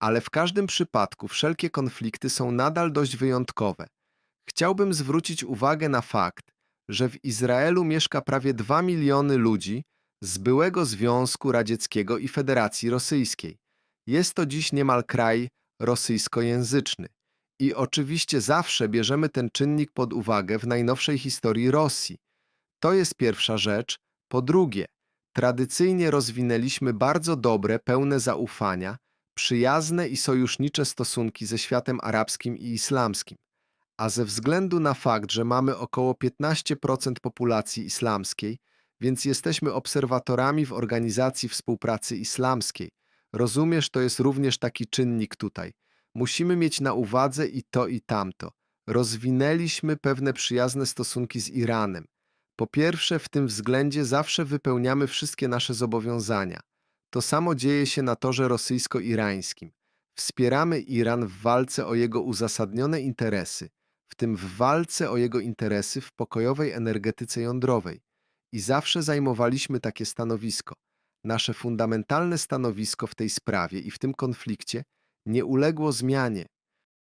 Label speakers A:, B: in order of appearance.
A: ale w każdym przypadku wszelkie konflikty są nadal dość wyjątkowe. Chciałbym zwrócić uwagę na fakt, że w Izraelu mieszka prawie 2 miliony ludzi z byłego Związku Radzieckiego i Federacji Rosyjskiej. Jest to dziś niemal kraj rosyjskojęzyczny. I oczywiście zawsze bierzemy ten czynnik pod uwagę w najnowszej historii Rosji. To jest pierwsza rzecz. Po drugie, tradycyjnie rozwinęliśmy bardzo dobre, pełne zaufania, przyjazne i sojusznicze stosunki ze światem arabskim i islamskim. A ze względu na fakt, że mamy około 15% populacji islamskiej, więc jesteśmy obserwatorami w Organizacji Współpracy Islamskiej. Rozumiesz, to jest również taki czynnik tutaj. Musimy mieć na uwadze i to, i tamto. Rozwinęliśmy pewne przyjazne stosunki z Iranem. Po pierwsze, w tym względzie zawsze wypełniamy wszystkie nasze zobowiązania. To samo dzieje się na torze rosyjsko-irańskim. Wspieramy Iran w walce o jego uzasadnione interesy, w tym w walce o jego interesy w pokojowej energetyce jądrowej. I zawsze zajmowaliśmy takie stanowisko. Nasze fundamentalne stanowisko w tej sprawie i w tym konflikcie nie uległo zmianie.